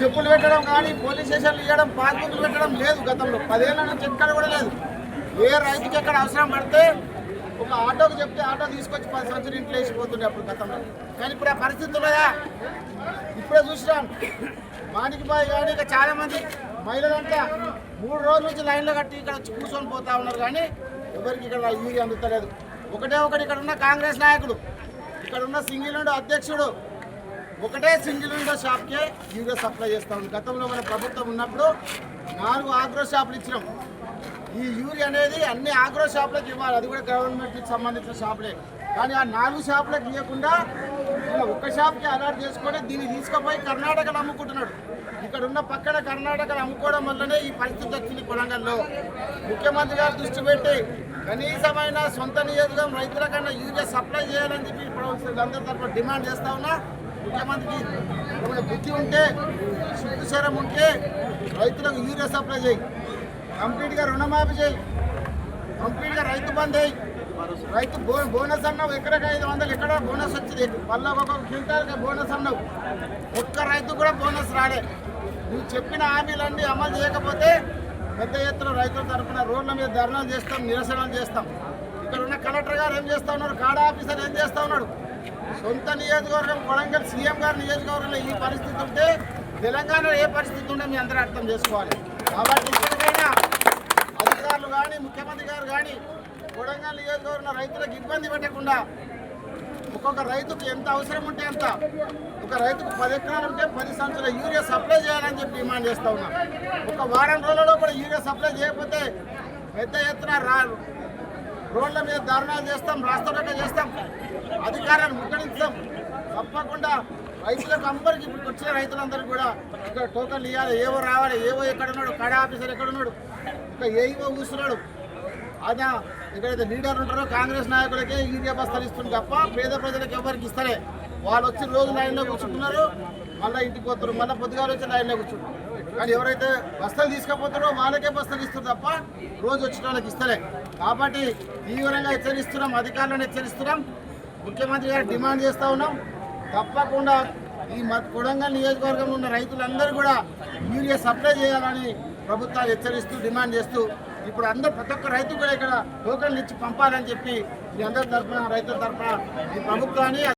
చెప్పులు పెట్టడం కానీ పోలీస్ స్టేషన్లు ఇవ్వడం పాస్బుక్లు పెట్టడం లేదు గతంలో. పదేళ్ళ నుంచి ఎక్కడ కూడా లేదు. ఏ రైతుకి ఎక్కడ అవసరం పడితే ఒక ఆటోకి చెప్తే ఆటో తీసుకొచ్చి పది సంవత్సరం ఇంట్లో వేసిపోతుండే అప్పుడు గతంలో. కానీ ఇప్పుడు ఆ పరిస్థితి లేదా ఇప్పుడే చూసినాం. మానికి బాయ్ కానీ ఇక చాలామంది మహిళలంతా మూడు రోజుల నుంచి లైన్లో కట్టి ఇక్కడ కూర్చొని పోతా ఉన్నారు కానీ ఎవరికి ఇక్కడ యూరియా అందుతలేదు. ఒకటే ఒకటి ఇక్కడ ఉన్న కాంగ్రెస్ నాయకుడు ఇక్కడ ఉన్న సింగిల్ అధ్యక్షుడు ఒకటే సింగిల్ విండో షాప్కే యూరియా సప్లై చేస్తా ఉంది. గతంలో మన ప్రభుత్వం ఉన్నప్పుడు నాలుగు ఆగ్రో షాపులు ఇచ్చినాం. ఈ యూరియా అనేది అన్ని ఆగ్రో షాపులకు ఇవ్వాలి. అది కూడా గవర్నమెంట్కి సంబంధించిన షాపులే. కానీ ఆ నాలుగు షాపులకు ఇవ్వకుండా ఇలా ఒక్క షాప్కి అలాట్ చేసుకొని దీన్ని తీసుకుపోయి కర్ణాటకలో అమ్ముకుంటున్నాడు. ఇక్కడ ఉన్న పక్కన కర్ణాటకలో అమ్ముకోవడం వల్లనే ఈ పరిస్థితి వచ్చింది కొలంగల్లో ముఖ్యమంత్రి గారు దృష్టి పెట్టి కనీసమైన సొంత నియోజకవర్గం రైతుల కన్నా యూరియా సప్లై చేయాలని చెప్పి ఇప్పుడు అందరి తరఫున డిమాండ్ చేస్తా ఉన్నా. ముఖ్యమంత్రికి ఏమైనా బుద్ధి ఉంటే శుద్ధిశరం ఉంటే రైతులకు యూరియా సప్లై చేయి. కంప్లీట్గా రుణమాఫీ చేయి. కంప్లీట్గా రైతు బంద్ చేయి. రైతు బో బోనస్ అన్నావు ఎక్కడికి ఐదు వందలు ఎక్కడ బోనస్ వచ్చింది? మళ్ళీ ఒక క్వింటాల్కి బోనస్ అన్నావు. ఒక్క రైతు కూడా బోనస్ రాలే. నువ్వు చెప్పిన హామీలన్నీ అమలు చేయకపోతే పెద్ద ఎత్తున రైతుల తరఫున రోడ్ల మీద ధర్నాలు చేస్తాం నిరసనలు చేస్తాం. ఇక్కడ ఉన్న కలెక్టర్ గారు ఏం చేస్తా ఉన్నారు? కాడా ఆఫీసర్ ఏం చేస్తా ఉన్నాడు? సొంత నియోజకవర్గం కొడంగల్ సీఎం గారి నియోజకవర్గంలో ఈ పరిస్థితి ఉంటే తెలంగాణలో ఏ పరిస్థితి ఉండే మీ అందరూ అర్థం చేసుకోవాలి. కాబట్టి ఇప్పటికైనా అధికారులు కానీ ముఖ్యమంత్రి గారు కానీ కొడంగల్ నియోజకవర్గంలో రైతులకు ఇబ్బంది పెట్టకుండా ఒక్కొక్క రైతుకు ఎంత అవసరం ఉంటే అంత ఒక రైతుకు పది ఎకరాలు ఉంటే పది సంవత్సరాల యూరియా సప్లై చేయాలని చెప్పి డిమాండ్ చేస్తూ ఉన్నాం. ఒక వారం రోజులలో కూడా యూరియా సప్లై చేయకపోతే పెద్ద ఎత్తున రా రోడ్ల మీద ధర్నాలు చేస్తాం రాష్ట్రంలో చేస్తాం అధికారాన్ని ముట్టడిస్తాం. తప్పకుండా రైతులకు అందరికి ఇప్పుడు వచ్చిన రైతులందరికీ కూడా ఇక్కడ టోకన్లు ఇవ్వాలి. ఏవో రావాలి ఏవో ఎక్కడ ఉన్నాడు కడ ఆఫీసర్ ఎక్కడ ఉన్నాడు ఇంకా ఏవో కూర్చున్నాడు అదా ఎక్కడైతే లీడర్ ఉంటారో కాంగ్రెస్ నాయకులకే యూరియా బస్తాలు ఇస్తుంది తప్ప పేద ప్రజలకు ఎవరికి ఇస్తలే. వాళ్ళు వచ్చి రోజు లైన్లో కూర్చుంటున్నారు మళ్ళీ ఇంటికి పోతారు మళ్ళీ పొద్దుగాలు వచ్చి లైన్లో కూర్చుంటారు. కానీ ఎవరైతే బస్తాలు తీసుకపోతారో వాళ్ళకే బస్తాలు ఇస్తారు తప్ప రోజు వచ్చిన వాళ్ళకి ఇస్తలే. కాబట్టి తీవ్రంగా హెచ్చరిస్తున్నాం అధికారులను హెచ్చరిస్తున్నాం. ముఖ్యమంత్రి గారు డిమాండ్ చేస్తూ ఉన్నాం. తప్పకుండా ఈ కొడంగల్ నియోజకవర్గంలో ఉన్న రైతులందరూ కూడా యూరియా సప్లై చేయాలని ప్రభుత్వాలు హెచ్చరిస్తూ డిమాండ్ చేస్తూ ఇప్పుడు అందరు ప్రతి ఒక్క రైతు కూడా ఇక్కడ టోకన్లు ఇచ్చి పంపాలని చెప్పి మీ అందరి తరఫున రైతుల తరఫున ఈ ప్రభుత్వాన్ని